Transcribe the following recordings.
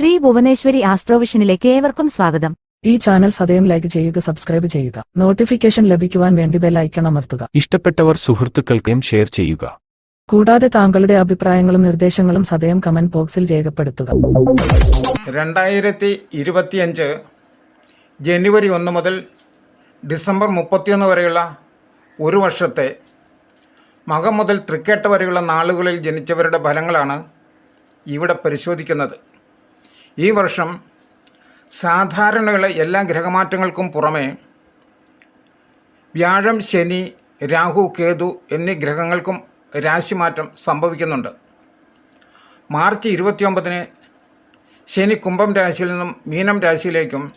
ശ്രീ ഭുവനേശ്വരി ആസ്ട്രോവിഷനിലേക്ക് ഏവർക്കും സ്വാഗതം. ഈ ചാനൽ സദയം ലൈക്ക് ചെയ്യുക സബ്സ്ക്രൈബ് ചെയ്യുക. നോട്ടിഫിക്കേഷൻ ലഭിക്കുവാൻ വേണ്ടി ബെൽ ഐക്കൺ അമർത്തുക. ഇഷ്ടപ്പെട്ടവർ സുഹൃത്തുക്കൾക്കും ഷെയർ ചെയ്യുക. കൂടാതെ താങ്കളുടെ അഭിപ്രായങ്ങളും നിർദ്ദേശങ്ങളും സദയം കമന്റ് ബോക്സിൽ രേഖപ്പെടുത്തുക. രണ്ടായിരത്തി ഇരുപത്തിയഞ്ച് ജനുവരി ഒന്ന് മുതൽ ഡിസംബർ മുപ്പത്തിയൊന്ന് വരെയുള്ള ഒരു വർഷത്തെ മകം മുതൽ തൃക്കേട്ട വരെയുള്ള നാളുകളിൽ ജനിച്ചവരുടെ ഫലങ്ങളാണ് ഇവിടെ പരിശോധിക്കുന്നത്. ഈ വർഷം സാധാരണയുള്ള എല്ലാ ഗ്രഹമാറ്റങ്ങൾക്കും പുറമെ വ്യാഴം ശനി രാഹു കേതു എന്നീ ഗ്രഹങ്ങൾക്കും രാശിമാറ്റം സംഭവിക്കുന്നുണ്ട്. മാർച്ച് ഇരുപത്തിയൊമ്പതിന് ശനി കുംഭം രാശിയിൽ നിന്നും മീനം രാശിയിലേക്കും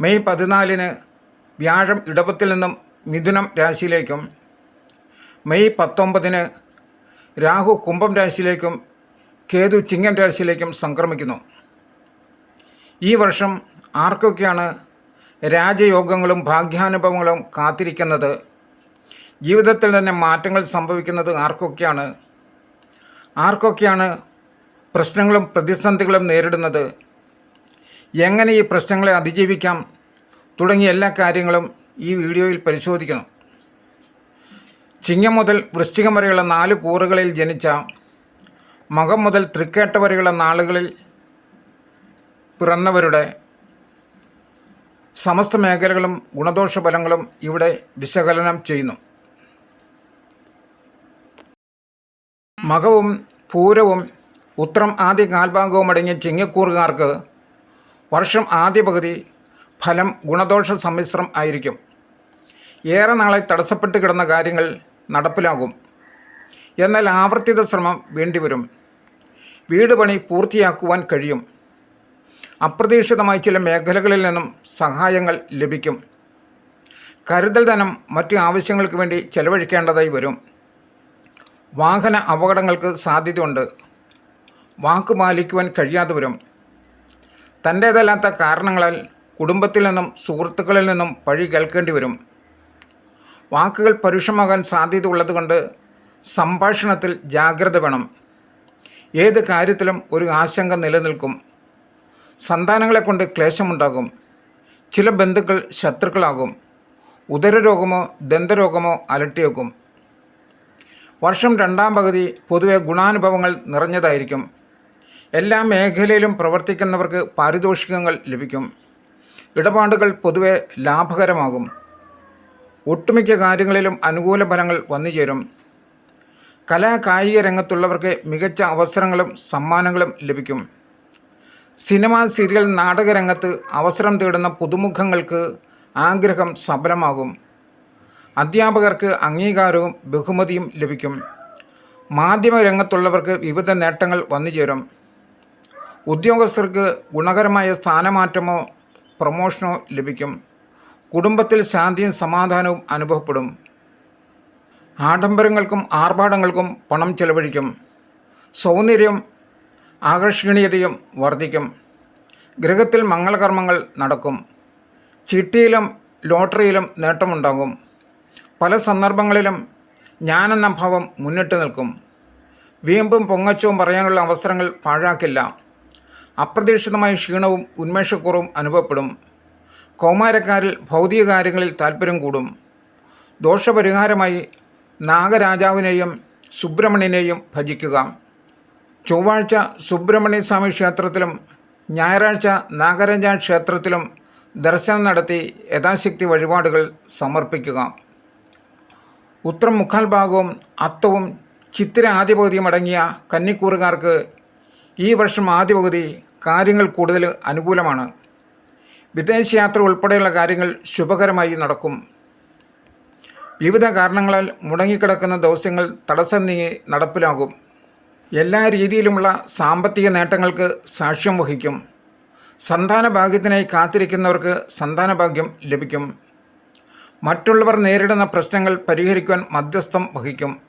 മെയ് പതിനാലിന് വ്യാഴം ഇടവത്തിൽ നിന്നും മിഥുനം രാശിയിലേക്കും മെയ് പത്തൊമ്പതിന് രാഹു കുംഭം രാശിയിലേക്കും കേതു ചിങ്ങൻ രാശിയിലേക്കും സംക്രമിക്കുന്നു. ഈ വർഷം ആർക്കൊക്കെയാണ് രാജയോഗങ്ങളും ഭാഗ്യാനുഭവങ്ങളും കാത്തിരിക്കുന്നത്? ജീവിതത്തിൽ തന്നെ മാറ്റങ്ങൾ സംഭവിക്കുന്നത് ആർക്കൊക്കെയാണ്? ആർക്കൊക്കെയാണ് പ്രശ്നങ്ങളും പ്രതിസന്ധികളും നേരിടുന്നത്? എങ്ങനെ ഈ പ്രശ്നങ്ങളെ അതിജീവിക്കാം? തുടങ്ങിയ എല്ലാ കാര്യങ്ങളും ഈ വീഡിയോയിൽ പരിശോധിക്കുന്നു. ചിങ്ങം മുതൽ വൃശ്ചികം വരെയുള്ള നാല് കൂറുകളിൽ ജനിച്ച മകം മുതൽ തൃക്കേട്ട വരെയുള്ള നാളുകളിൽ പിറന്നവരുടെ സമസ്ത മേഖലകളും ഗുണദോഷ ഫലങ്ങളും ഇവിടെ വിശകലനം ചെയ്യുന്നു. മകവും പൂരവും ഉത്രം ആദ്യ കാൽഭാഗവും അടങ്ങിയ ചിങ്ങക്കൂറുകാർക്ക് വർഷം ആദ്യ പകുതി ഫലം ഗുണദോഷ സമ്മിശ്രം ആയിരിക്കും. ഏറെ നാളെ തടസ്സപ്പെട്ട് കിടന്ന കാര്യങ്ങൾ നടപ്പിലാകും. എന്നാൽ ആവർത്തിത ശ്രമം വേണ്ടിവരും. വീട് പണി പൂർത്തിയാക്കുവാൻ കഴിയും. അപ്രതീക്ഷിതമായി ചില മേഖലകളിൽ നിന്നും സഹായങ്ങൾ ലഭിക്കും. കരുതൽ ധനം മറ്റ് ആവശ്യങ്ങൾക്ക് വേണ്ടി ചെലവഴിക്കേണ്ടതായി വരും. വാഹന അപകടങ്ങൾക്ക് സാധ്യതയുണ്ട്. വാക്ക് പാലിക്കുവാൻ കഴിയാതെ വരും. തന്റേതല്ലാത്ത കാരണങ്ങളാൽ കുടുംബത്തിൽ നിന്നും സുഹൃത്തുക്കളിൽ നിന്നും പഴി കേൾക്കേണ്ടി വരും. വാക്കുകൾ പരുഷമാകാൻ സാധ്യത ഉള്ളതുകൊണ്ട് സംഭാഷണത്തിൽ ജാഗ്രത വേണം. ഏത് കാര്യത്തിലും ഒരു ആശങ്ക നിലനിൽക്കും. സന്താനങ്ങളെ കൊണ്ട് ക്ലേശമുണ്ടാകും. ചില ബന്ധുക്കൾ ശത്രുക്കളാകും. ഉദരരോഗമോ ദന്തരോഗമോ അലട്ടിയേക്കും. വർഷം രണ്ടാം പകുതി പൊതുവെ ഗുണാനുഭവങ്ങൾ നിറഞ്ഞതായിരിക്കും. എല്ലാ മേഖലയിലും പ്രവർത്തിക്കുന്നവർക്ക് പാരിതോഷികങ്ങൾ ലഭിക്കും. ഇടപാടുകൾ പൊതുവെ ലാഭകരമാകും. ഒട്ടുമിക്ക കാര്യങ്ങളിലും അനുകൂല ഫലങ്ങൾ വന്നുചേരും. കലാ കായിക രംഗത്തുള്ളവർക്ക് മികച്ച അവസരങ്ങളും സമ്മാനങ്ങളും ലഭിക്കും. സിനിമ സീരിയൽ നാടകരംഗത്ത് അവസരം തേടുന്ന പുതുമുഖങ്ങൾക്ക് ആഗ്രഹം സഫലമാകും അധ്യാപകർക്ക് അംഗീകാരവും ബഹുമതിയും ലഭിക്കും. മാധ്യമരംഗത്തുള്ളവർക്ക് വിവിധ നേട്ടങ്ങൾ വന്നുചേരും. ഉദ്യോഗസ്ഥർക്ക് ഗുണകരമായ സ്ഥാനമാറ്റമോ പ്രൊമോഷനോ ലഭിക്കും. കുടുംബത്തിൽ ശാന്തിയും സമാധാനവും അനുഭവപ്പെടും. ആഡംബരങ്ങൾക്കും ആർഭാടങ്ങൾക്കും പണം ചെലവഴിക്കും. സൗന്ദര്യം ആകർഷണീയതയും വർദ്ധിക്കും. ഗൃഹത്തിൽ മംഗളകർമ്മങ്ങൾ നടക്കും. ചിട്ടിയിലും ലോട്ടറിയിലും നേട്ടമുണ്ടാകും. പല സന്ദർഭങ്ങളിലും ഞാനെന്ന ഭാവം മുന്നിട്ട് നിൽക്കും. വീമ്പും പൊങ്ങച്ചവും പറയാനുള്ള അവസരങ്ങൾ പാഴാക്കില്ല. അപ്രതീക്ഷിതമായ ക്ഷീണവും ഉന്മേഷക്കുറവും അനുഭവപ്പെടും. കൗമാരക്കാരിൽ ഭൗതിക കാര്യങ്ങളിൽ താല്പര്യം കൂടും. ദോഷപരിഹാരമായി നാഗരാജാവിനെയും സുബ്രഹ്മണ്യനെയും ഭജിക്കുക. ചൊവ്വാഴ്ച സുബ്രഹ്മണ്യ സ്വാമി ക്ഷേത്രത്തിലും ഞായറാഴ്ച നാഗരാജ ക്ഷേത്രത്തിലും ദർശനം നടത്തി യഥാശക്തി വഴിപാടുകൾ സമർപ്പിക്കുക. ഉത്തരം മുക്കാൽ ഭാഗവും അത്തവും ചിത്തിര ആദ്യപകുതിയും അടങ്ങിയ കന്നിക്കൂറുകാർക്ക് ഈ വർഷം ആദ്യ പകുതി കാര്യങ്ങൾ കൂടുതൽ അനുകൂലമാണ്. വിദേശയാത്ര ഉൾപ്പെടെയുള്ള കാര്യങ്ങൾ ശുഭകരമായി നടക്കും. വിവിധ കാരണങ്ങളാൽ മുടങ്ങിക്കിടക്കുന്ന ദൗസ്യങ്ങൾ തടസ്സം നീങ്ങി നടപ്പിലാകും. എല്ലാ രീതിയിലുമുള്ള സാമ്പത്തിക നേട്ടങ്ങൾക്ക് സാക്ഷ്യം വഹിക്കും. സന്താന ഭാഗ്യത്തിനായി കാത്തിരിക്കുന്നവർക്ക് സന്താന ഭാഗ്യം ലഭിക്കും. മറ്റുള്ളവർ നേരിടുന്ന പ്രശ്നങ്ങൾ പരിഹരിക്കുവാൻ മധ്യസ്ഥം വഹിക്കും.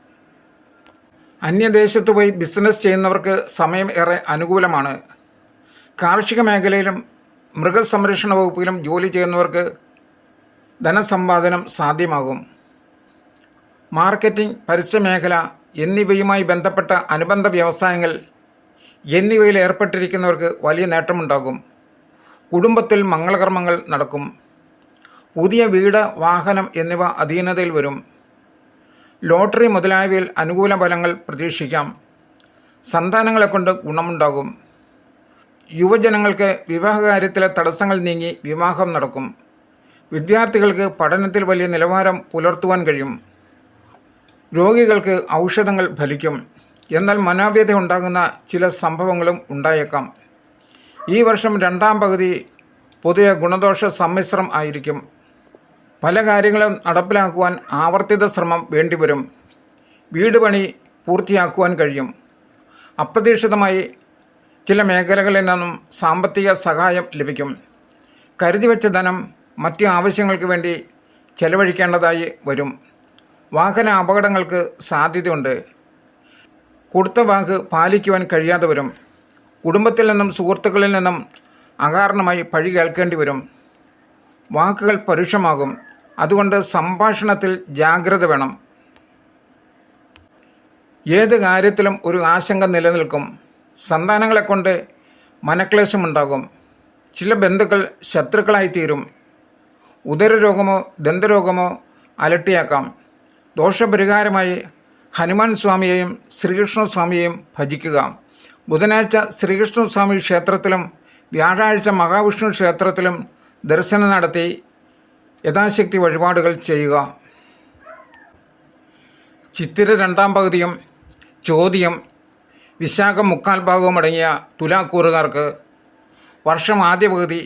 അന്യദേശത്ത് പോയി ബിസിനസ് ചെയ്യുന്നവർക്ക് സമയം ഏറെ അനുകൂലമാണ്. കാർഷിക മേഖലയിലും മൃഗസംരക്ഷണ വകുപ്പിലും ജോലി ചെയ്യുന്നവർക്ക് ധനസമ്പാദനം സാധ്യമാകും. മാർക്കറ്റിംഗ് പരസ്യമേഖല എന്നിവയുമായി ബന്ധപ്പെട്ട അനുബന്ധ വ്യവസായങ്ങൾ എന്നിവയിൽ ഏർപ്പെട്ടിരിക്കുന്നവർക്ക് വലിയ നേട്ടമുണ്ടാകും. കുടുംബത്തിൽ മംഗളകർമ്മങ്ങൾ നടക്കും. പുതിയ വീട് വാഹനം എന്നിവ അധീനതയിൽ വരും. ലോട്ടറി മുതലായവയിൽ അനുകൂല ഫലങ്ങൾ പ്രതീക്ഷിക്കാം. സന്താനങ്ങളെ കൊണ്ട് ഗുണമുണ്ടാകും. യുവജനങ്ങൾക്ക് വിവാഹകാര്യത്തിലെ തടസ്സങ്ങൾ നീങ്ങി വിവാഹം നടക്കും. വിദ്യാർത്ഥികൾക്ക് പഠനത്തിൽ വലിയ നിലവാരം പുലർത്തുവാൻ കഴിയും. രോഗികൾക്ക് ഔഷധങ്ങൾ ഫലിക്കും. എന്നാൽ മനോവ്യത ഉണ്ടാകുന്ന ചില സംഭവങ്ങളും ഉണ്ടായേക്കാം. ഈ വർഷം രണ്ടാം പകുതി പൊതുവെ ഗുണദോഷ സമ്മിശ്രം ആയിരിക്കും. പല കാര്യങ്ങളും നടപ്പിലാക്കുവാൻ ആവർത്തിത ശ്രമം വേണ്ടിവരും. വീട് പണി പൂർത്തിയാക്കുവാൻ കഴിയും. അപ്രതീക്ഷിതമായി ചില മേഖലകളിൽ നിന്നും സാമ്പത്തിക സഹായം ലഭിക്കും. കരുതി വെച്ച ധനം മറ്റു ആവശ്യങ്ങൾക്ക് വേണ്ടി ചെലവഴിക്കേണ്ടതായി വരും. വാഹന അപകടങ്ങൾക്ക് സാധ്യതയുണ്ട്. കൊടുത്ത വാക്ക് പാലിക്കുവാൻ കഴിയാതെ വരും. കുടുംബത്തിൽ നിന്നും സുഹൃത്തുക്കളിൽ നിന്നും അകാരണമായി പഴി കേൾക്കേണ്ടി വരും. വാക്കുകൾ പരുഷമാകും. അതുകൊണ്ട് സംഭാഷണത്തിൽ ജാഗ്രത വേണം. ഏത് കാര്യത്തിലും ഒരു ആശങ്ക നിലനിൽക്കും. സന്താനങ്ങളെ കൊണ്ട് മനക്ലേശമുണ്ടാകും. ചില ബന്ധുക്കൾ ശത്രുക്കളായിത്തീരും. ഉദരരോഗമോ ദന്തരോഗമോ അലട്ടിയാക്കാം. ദോഷപരിഹാരമായി ഹനുമാൻ സ്വാമിയെയും ശ്രീകൃഷ്ണസ്വാമിയെയും ഭജിക്കുക. ബുധനാഴ്ച ശ്രീകൃഷ്ണസ്വാമി ക്ഷേത്രത്തിലും വ്യാഴാഴ്ച മഹാവിഷ്ണു ക്ഷേത്രത്തിലും ദർശനം നടത്തി യഥാശക്തി വഴിപാടുകൾ ചെയ്യുക. ചിത്തിര രണ്ടാം പകുതിയും ചോദ്യം വിശാഖം മുക്കാൽ ഭാഗവും അടങ്ങിയ തുലാക്കൂറുകാർക്ക് വർഷം ആദ്യ പകുതി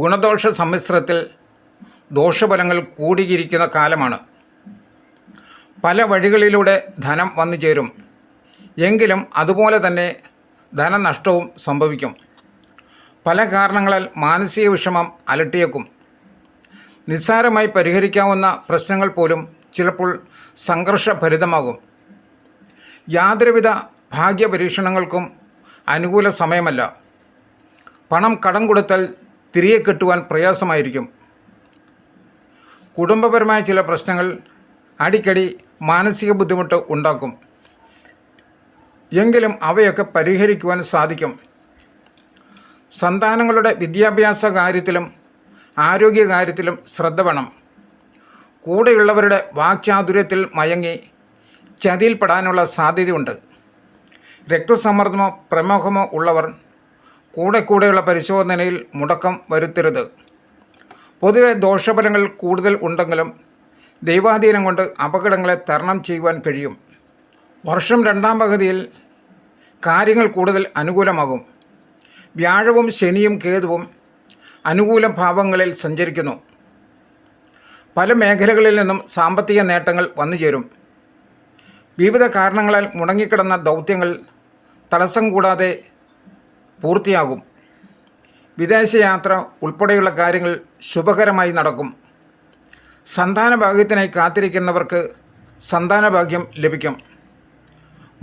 ഗുണദോഷ സമ്മിശ്രത്തിൽ ദോഷഫലങ്ങൾ കൂടിയിരിക്കുന്ന കാലമാണ്. പല വഴികളിലൂടെ ധനം വന്നു ചേരും. എങ്കിലും അതുപോലെ തന്നെ ധനനഷ്ടവും സംഭവിക്കും. പല കാരണങ്ങളാൽ മാനസിക വിഷമം അലട്ടിയേക്കും. നിസ്സാരമായി പരിഹരിക്കാവുന്ന പ്രശ്നങ്ങൾ പോലും ചിലപ്പോൾ സംഘർഷഭരിതമാകും. യാതൊരുവിധ ഭാഗ്യപരീക്ഷണങ്ങൾക്കും അനുകൂല സമയമല്ല. പണം കടം കൊടുത്താൽ തിരികെ കിട്ടുവാൻ പ്രയാസമായിരിക്കും. കുടുംബപരമായ ചില പ്രശ്നങ്ങൾ അടിക്കടി മാനസിക ബുദ്ധിമുട്ട് ഉണ്ടാക്കും. എങ്കിലും അവയൊക്കെ പരിഹരിക്കുവാൻ സാധിക്കും. സന്താനങ്ങളുടെ വിദ്യാഭ്യാസ കാര്യത്തിലും ആരോഗ്യ കാര്യത്തിലും ശ്രദ്ധ വേണം. കൂടെയുള്ളവരുടെ വാക്ചാതുര്യത്തിൽ മയങ്ങി ചതിയിൽപ്പെടാനുള്ള സാധ്യതയുണ്ട്. രക്തസമ്മർദ്ദമോ പ്രമേഹമോ ഉള്ളവർ കൂടെ കൂടെയുള്ള പരിശോധനയിൽ മുടക്കം വരുത്തരുത്. പൊതുവെ ദോഷഫലങ്ങൾ കൂടുതൽ ഉണ്ടെങ്കിലും ദൈവാധീനം കൊണ്ട് അപകടങ്ങളെ തരണം ചെയ്യുവാൻ കഴിയും. വർഷം രണ്ടാം പകുതിയിൽ കാര്യങ്ങൾ കൂടുതൽ അനുകൂലമാകും. വ്യാഴവും ശനിയും കേതുവും അനുകൂല ഭാവങ്ങളിൽ സഞ്ചരിക്കുന്നു. പല മേഖലകളിൽ നിന്നും സാമ്പത്തിക നേട്ടങ്ങൾ വന്നുചേരും വിവിധ കാരണങ്ങളാൽ മുടങ്ങിക്കിടന്ന ദൗത്യങ്ങൾ തടസ്സം കൂടാതെ പൂർത്തിയാകും. വിദേശയാത്ര ഉൾപ്പെടെയുള്ള കാര്യങ്ങൾ ശുഭകരമായി നടക്കും. സന്താനഭാഗ്യത്തിനായി കാത്തിരിക്കുന്നവർക്ക് സന്താനഭാഗ്യം ലഭിക്കും.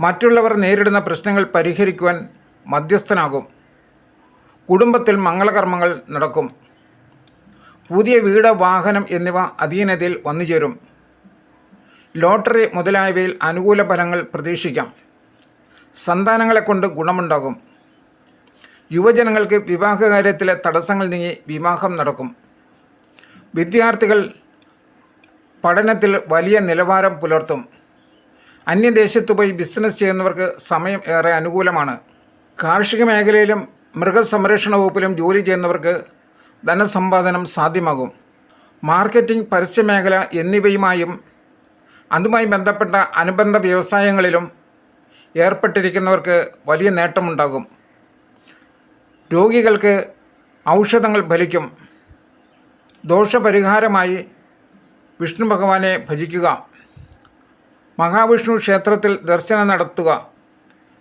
മറ്റുള്ളവർ നേരിടുന്ന പ്രശ്നങ്ങൾ പരിഹരിക്കുവാൻ മധ്യസ്ഥനാകും. കുടുംബത്തിൽ മംഗളകർമ്മങ്ങൾ നടക്കും. പുതിയ വീട് വാഹനം എന്നിവ അധീനതയിൽ വന്നുചേരും. ലോട്ടറി മുതലായവയിൽ അനുകൂല ഫലങ്ങൾ പ്രതീക്ഷിക്കാം. സന്താനങ്ങളെ കൊണ്ട് ഗുണമുണ്ടാകും. യുവജനങ്ങൾക്ക് വിവാഹകാര്യത്തിലെ തടസ്സങ്ങൾ നീങ്ങി വിവാഹം നടക്കും. വിദ്യാർത്ഥികൾ പഠനത്തിൽ വലിയ നിലവാരം പുലർത്തും. അന്യദേശത്തു പോയി ബിസിനസ് ചെയ്യുന്നവർക്ക് സമയം ഏറെ അനുകൂലമാണ്. കാർഷിക മേഖലയിലും മൃഗസംരക്ഷണ വകുപ്പിലും ജോലി ചെയ്യുന്നവർക്ക് ധനസമ്പാദനം സാധ്യമാകും. മാർക്കറ്റിംഗ് പരസ്യമേഖല എന്നിവയുമായും അതുമായി ബന്ധപ്പെട്ട അനുബന്ധ വ്യവസായങ്ങളിലും ഏർപ്പെട്ടിരിക്കുന്നവർക്ക് വലിയ നേട്ടമുണ്ടാകും. രോഗികൾക്ക് ഔഷധങ്ങൾ ഫലിക്കും. ദോഷപരിഹാരമായി വിഷ്ണു ഭഗവാനെ ഭജിക്കുക. മഹാവിഷ്ണു ക്ഷേത്രത്തിൽ ദർശനം നടത്തുക.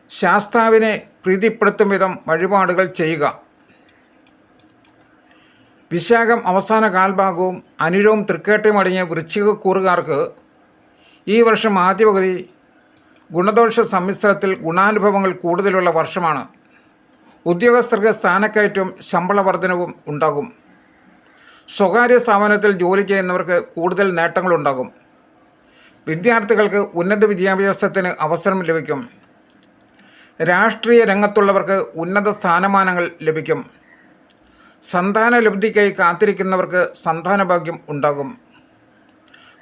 ശാസ്താവിനെ പ്രീതിപ്പെടുത്തും വിധം വഴിപാടുകൾ ചെയ്യുക. വിശാഖം അവസാന കാൽഭാഗവും അനിഴവും തൃക്കേട്ടയും അടങ്ങിയ വൃശ്ചിക കൂറുകാർക്ക് ഈ വർഷം ആദ്യ പകുതി ഗുണദോഷ സമ്മിശ്രത്തിൽ ഗുണാനുഭവങ്ങൾ കൂടുതലുള്ള വർഷമാണ്. ഉദ്യോഗസ്ഥർക്ക് സ്ഥാനക്കയറ്റവും ശമ്പള വർധനവും ഉണ്ടാകും. സ്വകാര്യ സ്ഥാപനത്തിൽ ജോലി ചെയ്യുന്നവർക്ക് കൂടുതൽ നേട്ടങ്ങളുണ്ടാകും. വിദ്യാർത്ഥികൾക്ക് ഉന്നത വിദ്യാഭ്യാസത്തിന് അവസരം ലഭിക്കും. രാഷ്ട്രീയ രംഗത്തുള്ളവർക്ക് ഉന്നത സ്ഥാനമാനങ്ങൾ ലഭിക്കും. സന്താന ലബ്ധിക്കായി കാത്തിരിക്കുന്നവർക്ക് സന്താനഭാഗ്യം ഉണ്ടാകും.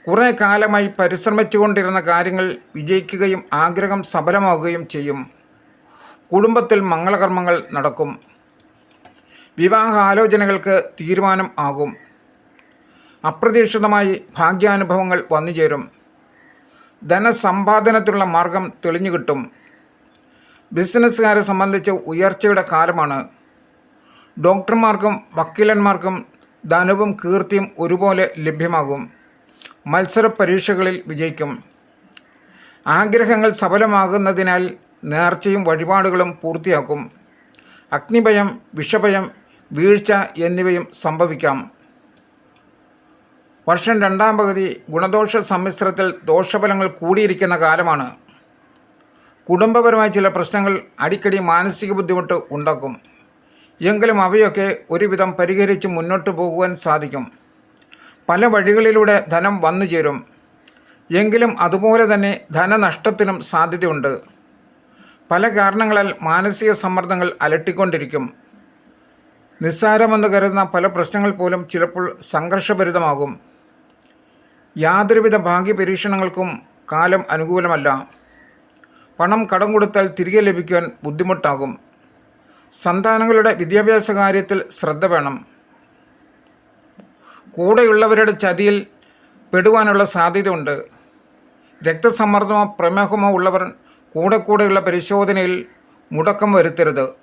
കുറേ കാലമായി പരിശ്രമിച്ചുകൊണ്ടിരുന്ന കാര്യങ്ങൾ വിജയിക്കുകയും ആഗ്രഹം സഫലമാവുകയും ചെയ്യും. കുടുംബത്തിൽ മംഗളകർമ്മങ്ങൾ നടക്കും. വിവാഹാലോചനകൾക്ക് തീരുമാനം ആകും. അപ്രതീക്ഷിതമായി ഭാഗ്യാനുഭവങ്ങൾ വന്നുചേരും. ധനസമ്പാദനത്തിനുള്ള മാർഗം തെളിഞ്ഞു കിട്ടും. ബിസിനസ്സുകാരെ സംബന്ധിച്ച് ഉയർച്ചയുടെ കാലമാണ്. ഡോക്ടർമാർക്കും വക്കീലന്മാർക്കും ധനവും കീർത്തിയും ഒരുപോലെ ലഭ്യമാകും. മത്സര പരീക്ഷകളിൽ വിജയിക്കും. ആഗ്രഹങ്ങൾ സഫലമാകുന്നതിനാൽ നേർച്ചയും വഴിപാടുകളും പൂർത്തിയാക്കും. അഗ്നിഭയം വിഷഭയം വീഴ്ച എന്നിവയും സംഭവിക്കാം. വർഷം രണ്ടാം പകുതി ഗുണദോഷ സമ്മിശ്രത്തിൽ ദോഷഫലങ്ങൾ കൂടിയിരിക്കുന്ന കാലമാണ്. കുടുംബപരമായ ചില പ്രശ്നങ്ങൾ അടിക്കടി മാനസിക ബുദ്ധിമുട്ട് ഉണ്ടാക്കും. എങ്കിലും അവയൊക്കെ ഒരുവിധം പരിഹരിച്ച് മുന്നോട്ട് പോകുവാൻ സാധിക്കും. പല വഴികളിലൂടെ ധനം വന്നു ചേരും. എങ്കിലും അതുപോലെ തന്നെ ധനനഷ്ടത്തിനും സാധ്യതയുണ്ട്. പല കാരണങ്ങളാൽ മാനസിക സമ്മർദ്ദങ്ങൾ അലട്ടിക്കൊണ്ടിരിക്കും. നിസ്സാരമെന്ന് കരുതുന്ന പല പ്രശ്നങ്ങൾ പോലും ചിലപ്പോൾ സംഘർഷഭരിതമാകും. യാതൊരുവിധ ഭാഗ്യ പരീക്ഷണങ്ങൾക്കും കാലം അനുകൂലമല്ല. പണം കടം കൊടുത്താൽ തിരികെ ലഭിക്കാൻ ബുദ്ധിമുട്ടാകും. സന്താനങ്ങളുടെ വിദ്യാഭ്യാസ കാര്യത്തിൽ ശ്രദ്ധ വേണം. കൂടെയുള്ളവരുടെ ചതിയിൽ പെടുവാനുള്ള സാധ്യതയുണ്ട്. രക്തസമ്മർദ്ദമോ പ്രമേഹമോ ഉള്ളവർ കൂടെ കൂടെയുള്ള പരിശോധനയിൽ മുടക്കം വരുത്തരുത്.